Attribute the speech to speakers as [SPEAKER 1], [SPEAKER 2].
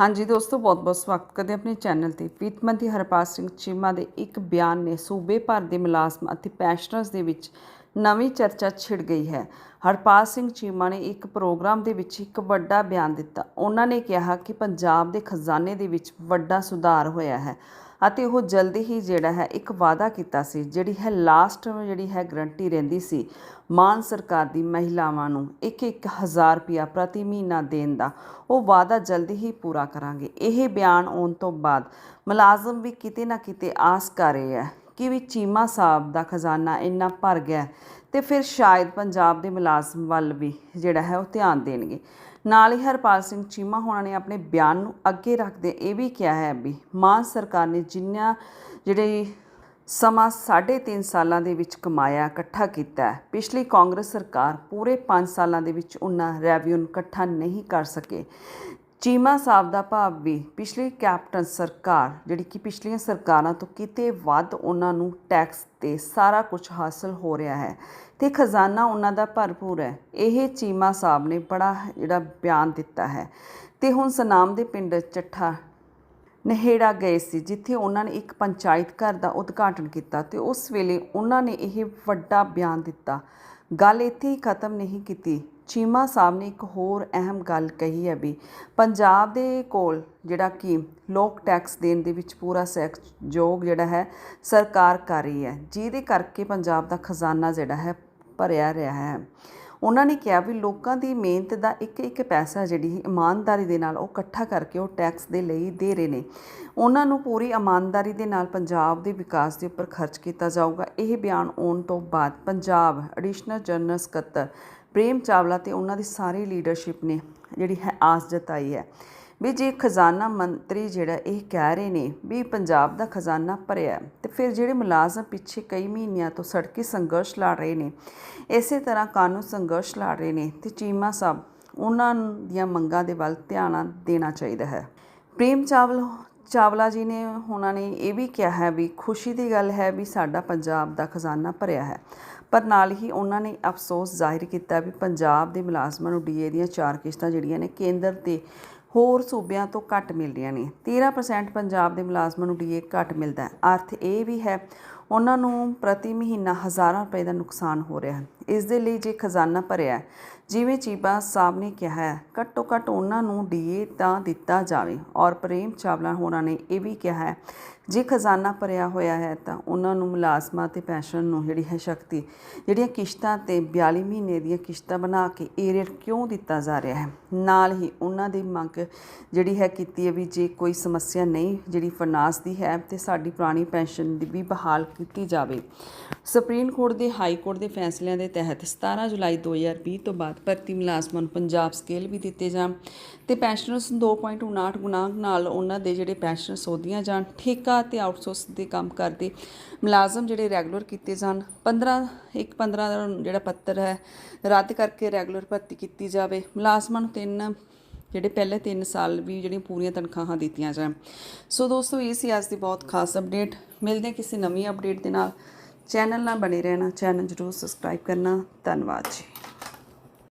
[SPEAKER 1] ਹਾਂਜੀ ਦੋਸਤੋ ਬਹੁਤ-ਬਹੁਤ ਸਵਾਗਤ ਕਰਦੇ ਆਪਣੇ ਚੈਨਲ ਤੇ। ਵਿੱਤ ਮੰਤਰੀ ਹਰਪਾਲ ਸਿੰਘ ਚੀਮਾ ਦੇ ਇੱਕ ਬਿਆਨ ਨੇ ਸੂਬੇ ਭਰ ਦੇ ਮੁਲਾਜ਼ਮ ਅਤੇ ਪੈਨਸ਼ਨਰਸ ਦੇ ਵਿੱਚ ਨਵੀਂ ਚਰਚਾ ਛਿੜ ਗਈ ਹੈ। ਹਰਪਾਲ ਸਿੰਘ ਚੀਮਾ ਨੇ ਇੱਕ ਪ੍ਰੋਗਰਾਮ ਦੇ ਵਿੱਚ ਇੱਕ ਵੱਡਾ ਬਿਆਨ ਦਿੱਤਾ। ਉਹਨਾਂ ਨੇ ਕਿਹਾ ਕਿ ਪੰਜਾਬ ਦੇ ਖਜ਼ਾਨੇ ਦੇ ਵਿੱਚ ਵੱਡਾ ਸੁਧਾਰ ਹੋਇਆ ਹੈ। ਅਤੇ ਉਹ ਜਲਦੀ ਹੀ ਜਿਹੜਾ ਹੈ ਇੱਕ ਵਾਅਦਾ ਕੀਤਾ ਸੀ, ਜਿਹੜੀ ਹੈ ਲਾਸਟ ਜਿਹੜੀ ਹੈ ਗਰੰਟੀ ਰਹਿੰਦੀ ਸੀ, ਮਾਨ ਸਰਕਾਰ ਦੀ ਮਹਿਲਾਵਾਂ ਨੂੰ ਇੱਕ ਇੱਕ ਹਜ਼ਾਰ ਰੁਪਇਆ ਪ੍ਰਤੀ ਮਹੀਨਾ ਦੇਣ ਦਾ, ਉਹ ਵਾਅਦਾ ਜਲਦੀ ਹੀ ਪੂਰਾ ਕਰਾਂਗੇ। ਇਹ ਬਿਆਨ ਆਉਣ ਤੋਂ ਬਾਅਦ ਮੁਲਾਜ਼ਮ ਵੀ ਕਿਤੇ ਨਾ ਕਿਤੇ ਆਸ ਕਰ ਰਹੇ ਹੈ ਕਿ ਵੀ ਚੀਮਾ ਸਾਹਿਬ ਦਾ ਖਜ਼ਾਨਾ ਇੰਨਾ ਭਰ ਗਿਆ ਹੈ ਤੇ ਫਿਰ ਸ਼ਾਇਦ ਪੰਜਾਬ ਦੇ ਮੁਲਾਜ਼ਮ ਵੱਲ ਵੀ ਜਿਹੜਾ ਹੈ ਉਹ ਧਿਆਨ ਦੇਣਗੇ। ਨਾਲ ਹੀ ਹਰਪਾਲ ਸਿੰਘ ਚੀਮਾ ਹੋਣਾ ਨੇ ਆਪਣੇ ਬਿਆਨ ਨੂੰ ਅੱਗੇ ਰੱਖਦੇ ਇਹ ਵੀ ਕਿਹਾ ਹੈ ਵੀ ਮਾਨ ਸਰਕਾਰ ਨੇ ਜਿੰਨਾ ਜਿਹੜੇ ਸਮਾਂ 3.5 ਸਾਲਾਂ ਦੇ ਵਿੱਚ ਕਮਾਇਆ, ਇਕੱਠਾ ਕੀਤਾ ਪਿਛਲੀ ਕਾਂਗਰਸ ਸਰਕਾਰ ਪੂਰੇ 5 ਸਾਲਾਂ ਦੇ ਵਿੱਚ ਉਹਨਾਂ ਰੈਵਨਿਊ ਇਕੱਠਾ ਨਹੀਂ ਕਰ ਸਕੇ। ਚੀਮਾ ਸਾਹਿਬ ਦਾ ਭਾਵ ਵੀ ਪਿਛਲੀ ਕੈਪਟਨ ਸਰਕਾਰ, ਜਿਹੜੀ ਕਿ ਪਿਛਲੀਆਂ ਸਰਕਾਰਾਂ ਤੋਂ ਕਿਤੇ ਵੱਧ ਉਹਨਾਂ ਨੂੰ ਟੈਕਸ ਤੇ ਸਾਰਾ ਕੁਝ ਹਾਸਲ ਹੋ ਰਿਹਾ ਹੈ ਤੇ ਖਜ਼ਾਨਾ ਉਹਨਾਂ ਦਾ ਭਰਪੂਰ ਹੈ। ਇਹ ਚੀਮਾ ਸਾਹਿਬ ਨੇ ਬੜਾ ਜਿਹੜਾ ਬਿਆਨ ਦਿੱਤਾ ਹੈ। ਤੇ ਹੁਣ ਸਨਾਮ ਦੇ ਪਿੰਡ ਚੱਠਾ ਨਹੇੜਾ ਗਏ ਸੀ, ਜਿੱਥੇ ਉਹਨਾਂ ਨੇ ਇੱਕ ਪੰਚਾਇਤ ਘਰ ਦਾ ਉਦਘਾਟਨ ਕੀਤਾ ਤੇ ਉਸ ਵੇਲੇ ਉਹਨਾਂ ਨੇ ਇਹ ਵੱਡਾ ਬਿਆਨ ਦਿੱਤਾ। ਗੱਲ ਇੱਥੇ ਹੀ ਖਤਮ ਨਹੀਂ ਕੀਤੀ। ਚੀਮਾ ਸਾਹਿਬ ਨੇ ਇੱਕ ਹੋਰ ਅਹਿਮ ਗੱਲ ਕਹੀ ਹੈ ਵੀ ਪੰਜਾਬ ਦੇ ਕੋਲ ਜਿਹੜਾ ਕਿ ਲੋਕ ਟੈਕਸ ਦੇਣ ਦੇ ਵਿੱਚ ਪੂਰਾ ਸਹਿਯੋਗ ਜਿਹੜਾ ਹੈ, ਸਰਕਾਰ ਕਰ ਰਹੀ ਹੈ। ਜਿਹਦੇ ਕਰਕੇ ਪੰਜਾਬ ਦਾ ਖਜ਼ਾਨਾ ਜਿਹੜਾ ਹੈ, ਭਰਿਆ ਰਿਹਾ ਹੈ। ਉਹਨਾਂ ਨੇ ਕਿਹਾ ਵੀ ਲੋਕਾਂ ਦੀ ਮਿਹਨਤ ਦਾ ਇੱਕ ਇੱਕ ਪੈਸਾ ਜਿਹੜੀ ਇਮਾਨਦਾਰੀ ਦੇ ਨਾਲ ਉਹ ਇਕੱਠਾ ਕਰਕੇ ਉਹ ਟੈਕਸ ਦੇ ਲਈ ਦੇ ਰਹੇ ਨੇ। ਉਹਨਾਂ ਨੂੰ ਪੂਰੀ ਇਮਾਨਦਾਰੀ ਦੇ ਨਾਲ ਪੰਜਾਬ ਦੇ ਵਿਕਾਸ ਦੇ ਉੱਪਰ ਖਰਚ ਕੀਤਾ ਜਾਊਗਾ। ਇਹ ਬਿਆਨ ਆਉਣ ਤੋਂ ਬਾਅਦ ਪੰਜਾਬ ਐਡੀਸ਼ਨਲ ਜਨਰਲ ਸਕੱਤਰ ਪ੍ਰੇਮ ਚਾਵਲਾ ਤੇ ਉਹਨਾਂ ਦੀ ਸਾਰੀ ਲੀਡਰਸ਼ਿਪ ਨੇ ਜਿਹੜੀ ਹੈ ਆਸ ਜਤਾਈ ਹੈ। ਵੀ ਜੇ ਖਜ਼ਾਨਾ ਮੰਤਰੀ ਜਿਹੜਾ ਇਹ ਕਹਿ ਰਹੇ ਨੇ ਵੀ ਪੰਜਾਬ ਦਾ ਖਜ਼ਾਨਾ ਭਰਿਆ ਤੇ ਫਿਰ ਜਿਹੜੇ ਮੁਲਾਜ਼ਮ ਪਿੱਛੇ ਕਈ ਮਹੀਨਿਆਂ ਤੋਂ ਸੜਕੀ ਸੰਘਰਸ਼ ਲੜ ਰਹੇ ਨੇ, ਇਸੇ ਤਰ੍ਹਾਂ ਕਾਨੂੰਨ ਸੰਘਰਸ਼ ਲੜ ਰਹੇ ਨੇ, ਤੇ ਚੀਮਾ ਸਾਹਿਬ, ਉਹਨਾਂ ਦੀਆਂ ਮੰਗਾਂ ਦੇ ਵੱਲ ਧਿਆਨ ਦੇਣਾ ਚਾਹੀਦਾ ਹੈ। ਪ੍ਰੇਮ ਚਾਵਲ ਚਾਵਲਾ ਜੀ ਨੇ, ਉਹਨਾਂ ਨੇ ਇਹ ਵੀ ਕਿਹਾ ਹੈ ਵੀ ਖੁਸ਼ੀ ਦੀ ਗੱਲ ਹੈ ਵੀ ਸਾਡਾ ਪੰਜਾਬ ਦਾ ਖਜ਼ਾਨਾ ਭਰਿਆ ਹੈ। ਪਰ ਨਾਲ ਹੀ ਉਹਨਾਂ ਨੇ ਅਫਸੋਸ ਜ਼ਾਹਿਰ ਕੀਤਾ ਵੀ ਪੰਜਾਬ ਦੇ ਮੁਲਾਜ਼ਮਾਂ ਨੂੰ ਡੀਏ ਦੀਆਂ ਚਾਰ ਕਿਸ਼ਤਾਂ ਜਿਹੜੀਆਂ ਨੇ ਕੇਂਦਰ ਤੇ ਹੋਰ ਸੂਬਿਆਂ ਤੋਂ ਘੱਟ ਮਿਲ ਰਹੀਆਂ ਨੇ 13% ਪੰਜਾਬ ਦੇ ਮੁਲਾਜ਼ਮਾਂ ਨੂੰ ਡੀਏ ਘੱਟ ਮਿਲਦਾ ਹੈ। ਅਰਥ ਇਹ ਵੀ ਹੈ ਉਹਨਾਂ ਨੂੰ ਪ੍ਰਤੀ ਮਹੀਨਾ ਹਜ਼ਾਰਾਂ ਰੁਪਏ ਦਾ ਨੁਕਸਾਨ ਹੋ ਰਿਹਾ ਹੈ। ਇਸ ਦੇ ਲਈ ਜੇ ਖਜ਼ਾਨਾ ਭਰਿਆ ਜਿਵੇਂ ਚੀਬਾ ਸਾਹਿਬ ਨੇ ਕਿਹਾ ਹੈ, ਘੱਟੋ ਘੱਟ ਉਹਨਾਂ ਨੂੰ ਡੀਏ ਤਾਂ ਦਿੱਤਾ ਜਾਵੇ। ਔਰ ਪ੍ਰੇਮ ਚਾਵਲਾ ਹੋਣਾ ਨੇ ਇਹ ਵੀ ਕਿਹਾ ਹੈ, ਜੇ ਖਜ਼ਾਨਾ ਭਰਿਆ ਹੋਇਆ ਹੈ ਤਾਂ ਉਹਨਾਂ ਨੂੰ ਮੁਲਾਜ਼ਮਾਂ ਤੇ ਪੈਨਸ਼ਨ ਨੂੰ ਜਿਹੜੀ ਹੈ ਸ਼ਕਤੀ, ਜਿਹੜੀਆਂ ਕਿਸ਼ਤਾਂ ਤੇ 42 ਮਹੀਨੇ ਦੀਆਂ ਕਿਸ਼ਤਾਂ ਬਣਾ ਕੇ ਏਰੀਅਰ ਕਿਉਂ ਦਿੱਤਾ ਜਾ ਰਿਹਾ ਹੈ? ਨਾਲ ਹੀ ਉਹਨਾਂ ਦੀ ਮੰਗ ਜਿਹੜੀ ਹੈ ਕੀਤੀ ਹੈ ਵੀ ਜੇ ਕੋਈ ਸਮੱਸਿਆ ਨਹੀਂ, ਜਿਹੜੀ ਫਨਾਸ ਦੀ ਹੈ ਤੇ ਸਾਡੀ ਪੁਰਾਣੀ ਪੈਨਸ਼ਨ ਦੀ ਵੀ ਬਹਾਲ ਕੀਤੀ ਜਾਵੇ। ਸੁਪਰੀਮ ਕੋਰਟ ਦੇ ਹਾਈ ਕੋਰਟ ਦੇ ਫੈਸਲਿਆਂ ਦੇ ਤਹਿਤ 17 ਜੁਲਾਈ 2020 ਤੋਂ ਬਾਅਦ ਭਰਤੀ ਮੁਲਾਜ਼ਮਾਂ ਨੂੰ ਪੰਜਾਬ ਸਕੇਲ ਵੀ ਦਿੱਤੇ ਜਾਣ ਤੇ ਪੈਨਸ਼ਨਰਸ ਨੂੰ 2.59 ਗੁਣਾ ਨਾਲ ਉਹਨਾਂ ਦੇ ਜਿਹੜੇ ਪੈਨਸ਼ਨ ਸੋਧੀਆਂ ਜਾਣ, ਠੇਕਾ ਤੇ ਆਊਟਸੋਰਸ ਦੇ ਕੰਮ ਕਰਦੇ ਮੁਲਾਜ਼ਮ ਜਿਹੜੇ ਰੈਗੂਲਰ ਕੀਤੇ ਜਾਣ। 15 ਇੱਕ 15 ਦਾ ਜਿਹੜਾ ਪੱਤਰ ਹੈ, ਰੱਦ ਕਰਕੇ ਰੈਗੂਲਰ ਭਰਤੀ ਕੀਤੀ ਜਾਵੇ। ਮੁਲਾਜ਼ਮਾਂ ਨੂੰ ਤਿੰਨ ਜਿਹੜੇ ਪਹਿਲੇ 3 ਸਾਲ ਵੀ ਜਿਹੜੀਆਂ ਪੂਰੀਆਂ ਤਨਖਾਹਾਂ ਦਿੱਤੀਆਂ ਜਾਣ। ਸੋ ਦੋਸਤੋ, ਇਹ ਸੀ ਅੱਜ ਦੀ ਬਹੁਤ ਖਾਸ ਅਪਡੇਟ ਮਿਲਦੇ ਹਾਂ ਕਿਸੇ ਨਵੀਂ ਅਪਡੇਟ ਦੇ ਨਾਲ। ਚੈਨਲ ਨਾਲ ਬਣੇ ਰਹਿਣਾ ਚੈਨਲ ਜਰੂਰ ਸਬਸਕ੍ਰਾਈਬ ਕਰਨਾ। ਧੰਨਵਾਦ ਜੀ।